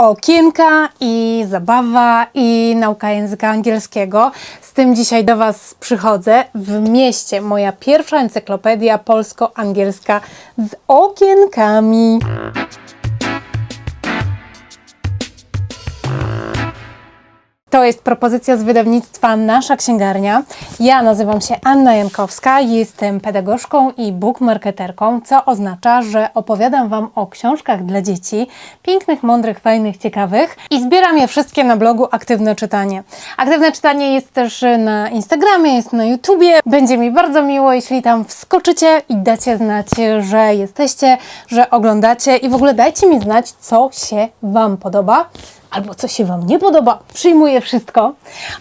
okienka i zabawa i nauka języka angielskiego. Z tym dzisiaj do Was przychodzę. W mieście moja pierwsza encyklopedia polsko-angielska z okienkami. To jest propozycja z wydawnictwa Nasza Księgarnia. Ja nazywam się Anna Jankowska, jestem pedagogzką i bookmarketerką, co oznacza, że opowiadam Wam o książkach dla dzieci, pięknych, mądrych, fajnych, ciekawych i zbieram je wszystkie na blogu Aktywne Czytanie. Aktywne Czytanie jest też na Instagramie, jest na YouTubie. Będzie mi bardzo miło, jeśli tam wskoczycie i dacie znać, że jesteście, że oglądacie i w ogóle dajcie mi znać, co się Wam podoba albo co się Wam nie podoba. Przyjmuję wszystko.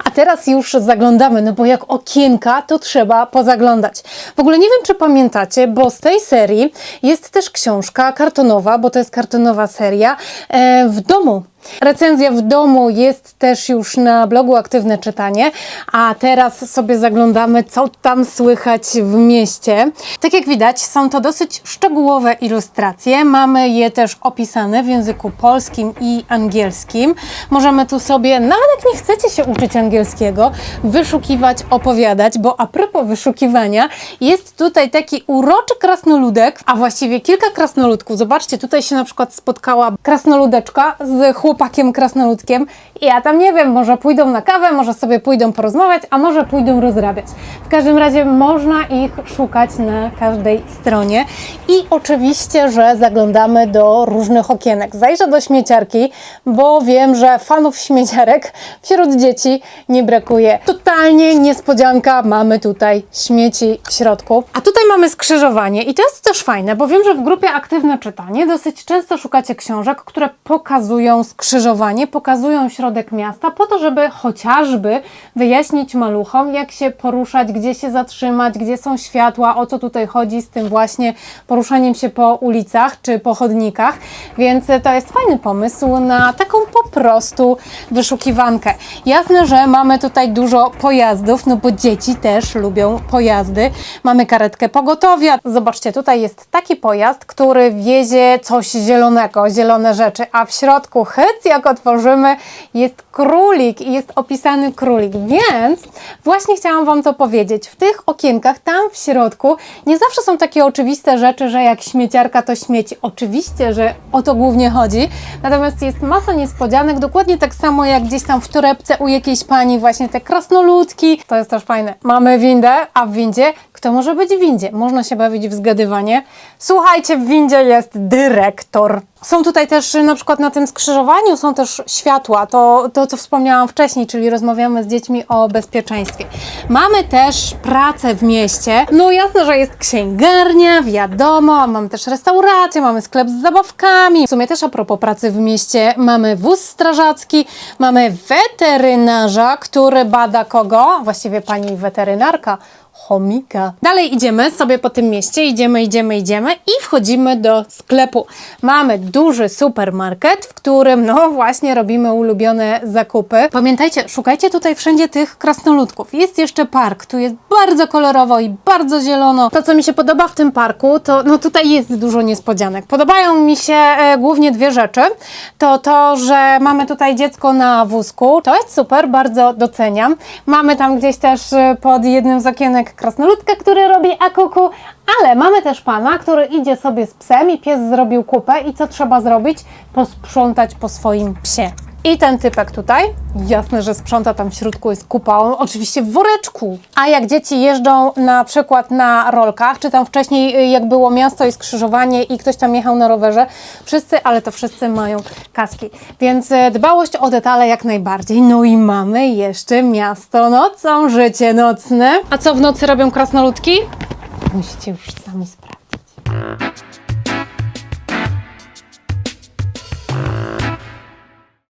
A teraz już zaglądamy, no bo jak okienka, to trzeba pozaglądać. W ogóle nie wiem, czy pamiętacie, bo z tej serii jest też książka kartonowa, bo to jest kartonowa seria, e, w domu. Recenzja w domu jest też już na blogu Aktywne Czytanie, a teraz sobie zaglądamy, co tam słychać w mieście. Tak jak widać, są to dosyć szczegółowe ilustracje. Mamy je też opisane w języku polskim i angielskim. Możemy tu sobie, nawet jak nie chcecie się uczyć angielskiego, wyszukiwać, opowiadać, bo a propos wyszukiwania, jest tutaj taki uroczy krasnoludek, a właściwie kilka krasnoludków. Zobaczcie, tutaj się na przykład spotkała krasnoludeczka z chłopakiem krasnoludkiem i ja tam nie wiem, może pójdą na kawę, może sobie pójdą porozmawiać, a może pójdą rozrabiać. W każdym razie można ich szukać na każdej stronie i oczywiście, że zaglądamy do różnych okienek. Zajrzę do śmieciarki, bo wiem, że fanów śmieciarek wśród dzieci nie brakuje. Totalnie niespodzianka, mamy tutaj śmieci w środku. A tutaj mamy skrzyżowanie i to jest też fajne, bo wiem, że w grupie Aktywne Czytanie dosyć często szukacie książek, które pokazują skrzyżowanie, pokazują środek miasta, po to, żeby chociażby wyjaśnić maluchom, jak się poruszać, gdzie się zatrzymać, gdzie są światła, o co tutaj chodzi z tym właśnie poruszaniem się po ulicach czy po chodnikach. Więc to jest fajny pomysł na taką po prostu wyszukiwankę. Jasne, że mamy tutaj dużo pojazdów, no bo dzieci też lubią pojazdy. Mamy karetkę pogotowia. Zobaczcie, tutaj jest taki pojazd, który wiezie coś zielonego, zielone rzeczy, a w środku hyc, jak otworzymy, jest królik i jest opisany królik. Więc właśnie chciałam Wam to powiedzieć. W tych okienkach, tam w środku, nie zawsze są takie oczywiste rzeczy, że jak śmieciarka to śmieci. Oczywiście, że o to głównie chodzi. Natomiast jest masa niespodzianek, dokładnie tak samo jak gdzieś tam w torebce u jakiejś pani, właśnie te krasnoludki. To jest też fajne. Mamy windę, a w windzie kto może być w windzie? Można się bawić w zgadywanie. Słuchajcie, w windzie jest dyrektor. Są tutaj też y, na przykład na tym skrzyżowaniu są też światła, to, to co wspomniałam wcześniej, czyli rozmawiamy z dziećmi o bezpieczeństwie. Mamy też pracę w mieście. No jasne, że jest księgarnia, wiadomo, mamy też restaurację, mamy sklep z zabawkami. W sumie też a propos pracy w mieście mamy wóz strażacki, mamy weterynarza, który bada kogo? Właściwie pani weterynarka chomika. Dalej idziemy sobie po tym mieście, idziemy, idziemy, idziemy i wchodzimy do sklepu. Mamy duży supermarket, w którym no właśnie robimy ulubione zakupy. Pamiętajcie, szukajcie tutaj wszędzie tych krasnoludków. Jest jeszcze park, tu jest bardzo kolorowo i bardzo zielono. To, co mi się podoba w tym parku, to no tutaj jest dużo niespodzianek. Podobają mi się e, głównie dwie rzeczy. To to, że mamy tutaj dziecko na wózku. To jest super, bardzo doceniam. Mamy tam gdzieś też e, pod jednym z okienek krasnoludkę, który robi akuku, ale mamy też pana, który idzie sobie z psem i pies zrobił kupę i co trzeba zrobić? Posprzątać po swoim psie. I ten typek tutaj, jasne, że sprząta tam w środku jest kupa, oczywiście w woreczku. A jak dzieci jeżdżą na przykład na rolkach, czy tam wcześniej y, jak było miasto i skrzyżowanie i ktoś tam jechał na rowerze, wszyscy, ale to wszyscy mają kaski. Więc y, dbałość o detale jak najbardziej. No i mamy jeszcze miasto nocą, życie nocne. A co w nocy robią krasnoludki? Musicie już sami sprawdzić.